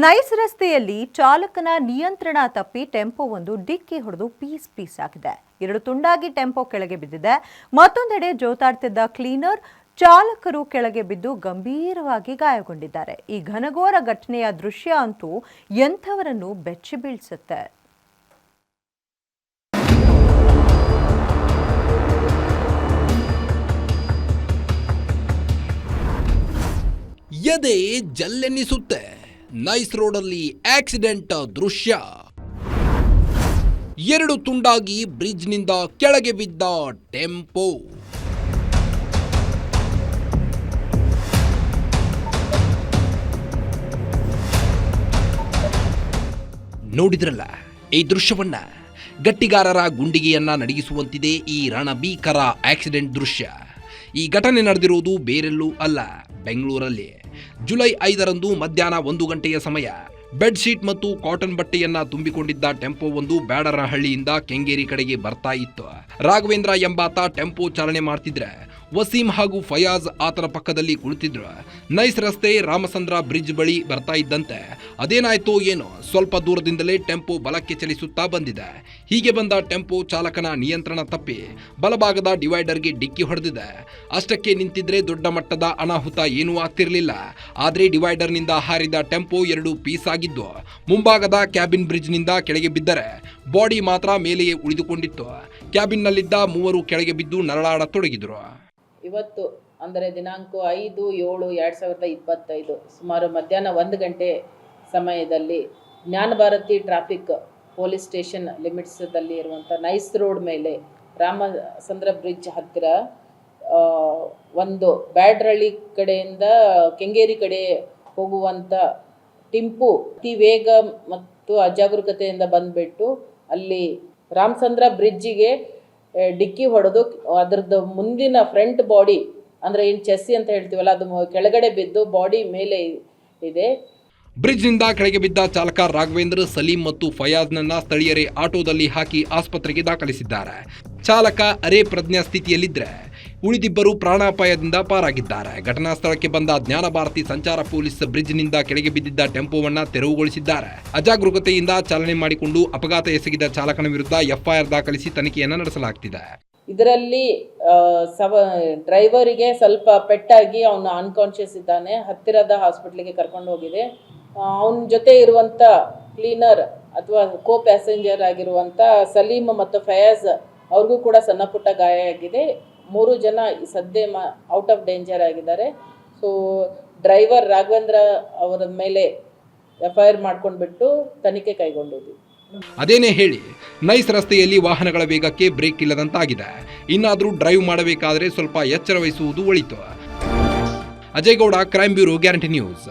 Nice ರಸ್ತೆಯಲ್ಲಿ ಚಾಲಕನ ನಿಯಂತ್ರಣ ತಪ್ಪಿ ಟೆಂಪೋ ಒಂದು ಡಿಕ್ಕಿ ಹೊಡೆದು ಪೀಸ್ ಪೀಸ್ ಆಗಿದೆ. ಎರಡು ತುಂಡಾಗಿ ಟೆಂಪೋ ಕೆಳಗೆ ಬಿದ್ದಿದೆ. ಮತ್ತೊಂದೆಡೆ ಜೋತಾಡ್ತಿದ್ದ ಕ್ಲೀನರ್ ಚಾಲಕರು ಕೆಳಗೆ ಬಿದ್ದು ಗಂಭೀರವಾಗಿ ಗಾಯಗೊಂಡಿದ್ದಾರೆ. ಈ ಘನಘೋರ ಘಟನೆಯ ದೃಶ್ಯ ಅಂತೂ ಎಂಥವರನ್ನು ಬೆಚ್ಚಿ ಬೀಳ್ಸುತ್ತೆ. ಎದೆ ಜಲ್ಲೆನ್ನಿಸುತ್ತೆ ನೈಸ್ ರೋಡಲ್ಲಿ ಆಕ್ಸಿಡೆಂಟ್ ದೃಶ್ಯ. ಎರಡು ತುಂಡಾಗಿ ಬ್ರಿಡ್ಜ್ನಿಂದ ಕೆಳಗೆ ಬಿದ್ದ ಟೆಂಪೋ. ನೋಡಿದ್ರಲ್ಲ, ಈ ದೃಶ್ಯವನ್ನ? ಗಟ್ಟಿಗಾರರ ಗುಂಡಿಗೆಯನ್ನ ನಡಗಿಸುವಂತಿದೆ ಈ ರಣಭೀಕರ ಆಕ್ಸಿಡೆಂಟ್ ದೃಶ್ಯ. ಈ ಘಟನೆ ನಡೆದಿರುವುದು ಬೇರೆಲ್ಲೂ ಅಲ್ಲ, ಬೆಂಗಳೂರಲ್ಲಿ. ಜುಲೈ ಐದರಂದು ಮಧ್ಯಾಹ್ನ ಒಂದು ಗಂಟೆಯ ಸಮಯ. ಬೆಡ್ಶೀಟ್ ಮತ್ತು ಕಾಟನ್ ಬಟ್ಟೆಯನ್ನ ತುಂಬಿಕೊಂಡಿದ್ದ ಟೆಂಪೋ ಒಂದು ಬ್ಯಾಡರಹಳ್ಳಿಯಿಂದ ಕೆಂಗೇರಿ ಕಡೆಗೆ ಬರ್ತಾ ಇತ್ತು. ರಾಘವೇಂದ್ರ ಎಂಬಾತ ಟೆಂಪೋ ಚಾಲನೆ ಮಾಡ್ತಿದ್ರೆ ವಸೀಂ ಹಾಗೂ ಫಯಾಜ್ ಆತನ ಪಕ್ಕದಲ್ಲಿ ಕುಳಿತಿದ್ರು. ನೈಸ್ ರಸ್ತೆ ರಾಮಚಂದ್ರ ಬ್ರಿಡ್ಜ್ ಬಳಿ ಬರ್ತಾ ಇದ್ದಂತೆ. ಅದೇನಾಯ್ತೋ ಏನೋ, ಸ್ವಲ್ಪ ದೂರದಿಂದಲೇ ಟೆಂಪೋ ಬಲಕ್ಕೆ ಚಲಿಸುತ್ತಾ ಬಂದಿದೆ. ಹೀಗೆ ಬಂದ ಟೆಂಪೋ ಚಾಲಕನ ನಿಯಂತ್ರಣ ತಪ್ಪಿ ಬಲಭಾಗದ ಡಿವೈಡರ್ಗೆ ಡಿಕ್ಕಿ ಹೊಡೆದಿದೆ. ಅಷ್ಟಕ್ಕೆ ನಿಂತಿದ್ರೆ ದೊಡ್ಡ ಮಟ್ಟದ ಅನಾಹುತ ಏನೂ ಆಗ್ತಿರಲಿಲ್ಲ. ಆದ್ರೆ ಡಿವೈಡರ್ನಿಂದ ಹಾರಿದ ಟೆಂಪೋ ಎರಡು ಪೀಸ್ ಆಗಿದ್ದು, ಮುಂಭಾಗದ ಕ್ಯಾಬಿನ್ ಬ್ರಿಡ್ಜ್ನಿಂದ ಕೆಳಗೆ ಬಿದ್ದರೆ ಬಾಡಿ ಮಾತ್ರ ಮೇಲೆಯೇ ಉಳಿದುಕೊಂಡಿತ್ತು. ಕ್ಯಾಬಿನ್ನಲ್ಲಿದ್ದ ಮೂವರು ಕೆಳಗೆ ಬಿದ್ದು ನರಳಾಡತೊಡಗಿದ್ರು. ಇವತ್ತು, ಅಂದರೆ ದಿನಾಂಕ ಐದು ಏಳು ಎರಡು ಸಾವಿರದ ಇಪ್ಪತ್ತೈದು, ಸುಮಾರು ಮಧ್ಯಾಹ್ನ ಒಂದು ಗಂಟೆ ಸಮಯದಲ್ಲಿ Jnana Bharathi traffic police station ಲಿಮಿಟ್ಸದಲ್ಲಿ ಇರುವಂಥ ನೈಸ್ ರೋಡ್ ಮೇಲೆ ರಾಮಸಂದ್ರ ಬ್ರಿಡ್ಜ್ ಹತ್ತಿರ ಒಂದು ಬ್ಯಾಡ್ರಳ್ಳಿ ಕಡೆಯಿಂದ ಕೆಂಗೇರಿ ಕಡೆ ಹೋಗುವಂಥ ಟಿಂಪು ಅತಿ ವೇಗ ಮತ್ತು ಅಜಾಗರೂಕತೆಯಿಂದ ಬಂದುಬಿಟ್ಟು ಅಲ್ಲಿ ರಾಮಚಂದ್ರ ಬ್ರಿಡ್ಜಿಗೆ ಡಿಕ್ಕಿ ಹೊಡೆದು ಅದರದ್ದು ಮುಂದಿನ ಫ್ರಂಟ್ ಬಾಡಿ, ಅಂದರೆ ಏನು ಚೆಸ್ಸಿ ಅಂತ ಹೇಳ್ತೀವಲ್ಲ, ಅದು ಕೆಳಗಡೆ ಬಿದ್ದು ಬಾಡಿ ಮೇಲೆ ಇದೆ. ಬ್ರಿಡ್ಜ್ನಿಂದ ಕೆಳಗೆ ಬಿದ್ದ ಚಾಲಕ ರಾಘವೇಂದ್ರ, ಸಲೀಂ ಮತ್ತು ಫಯಾಜ್ನನ್ನ ಸ್ಥಳೀಯರೇ ಆಟೋದಲ್ಲಿ ಹಾಕಿ ಆಸ್ಪತ್ರೆಗೆ ದಾಖಲಿಸಿದ್ದಾರೆ. ಚಾಲಕ ಅರೆ ಪ್ರಜ್ಞಾ ಸ್ಥಿತಿಯಲ್ಲಿದ್ರೆ ಉಳಿದಿಬ್ಬರು ಪ್ರಾಣಾಪಾಯದಿಂದ ಪಾರಾಗಿದ್ದಾರೆ. ಘಟನಾ ಸ್ಥಳಕ್ಕೆ ಬಂದ ಜ್ಞಾನ ಭಾರತಿ ಸಂಚಾರ ಪೊಲೀಸ್ ಬ್ರಿಡ್ಜ್ನಿಂದ ಕೆಳಗೆ ಬಿದ್ದಿದ್ದ ಟೆಂಪೋವನ್ನ ತೆರವುಗೊಳಿಸಿದ್ದಾರೆ. ಅಜಾಗರೂಕತೆಯಿಂದ ಚಾಲನೆ ಮಾಡಿಕೊಂಡು ಅಪಘಾತ ಎಸಗಿದ ಚಾಲಕನ ವಿರುದ್ಧ ಎಫ್ಐಆರ್ ದಾಖಲಿಸಿ ತನಿಖೆಯನ್ನು ನಡೆಸಲಾಗ್ತಿದೆ. ಇದರಲ್ಲಿ ಸವ, ಡ್ರೈವರಿಗೆ ಸ್ವಲ್ಪ ಪೆಟ್ಟಾಗಿ ಅವನು ಅನ್ಕಾನ್ಷಿಯಸ್ ಇದ್ದಾನೆ. ಹತ್ತಿರದ ಹಾಸ್ಪಿಟ್ಲಿಗೆ ಕರ್ಕೊಂಡು ಹೋಗಿದೆ. ಅವನ ಜೊತೆ ಇರುವಂಥ ಕ್ಲೀನರ್ ಅಥವಾ ಕೋ ಪ್ಯಾಸೆಂಜರ್ ಆಗಿರುವಂಥ ಸಲೀಮ್ ಮತ್ತು ಫಯಾಜ್ ಅವ್ರಿಗೂ ಕೂಡ ಸಣ್ಣ ಪುಟ್ಟ ಗಾಯ ಆಗಿದೆ. ಮೂರು ಜನ ಸದ್ಯ ಮ ಔಟ್ ಆಫ್ ಡೇಂಜರ್ ಆಗಿದ್ದಾರೆ. ಸೊ ಡ್ರೈವರ್ ರಾಘವೇಂದ್ರ ಅವರ ಮೇಲೆ ಎಫ್ ಐ ಆರ್ ಮಾಡ್ಕೊಂಡ್ಬಿಟ್ಟು ತನಿಖೆ ಕೈಗೊಂಡಿದ್ವಿ. ಅದೇನೇ ಹೇಳಿ, ನೈಸ್ ರಸ್ತೆಯಲ್ಲಿ ವಾಹನಗಳ ವೇಗಕ್ಕೆ ಬ್ರೇಕ್ ಇಲ್ಲದಂತಾಗಿದೆ. ಇನ್ನಾದರೂ ಡ್ರೈವ್ ಮಾಡಬೇಕಾದ್ರೆ ಸ್ವಲ್ಪ ಎಚ್ಚರ ವಹಿಸುವುದು ಒಳಿತು. Ajay Gowda crime bureau guarantee news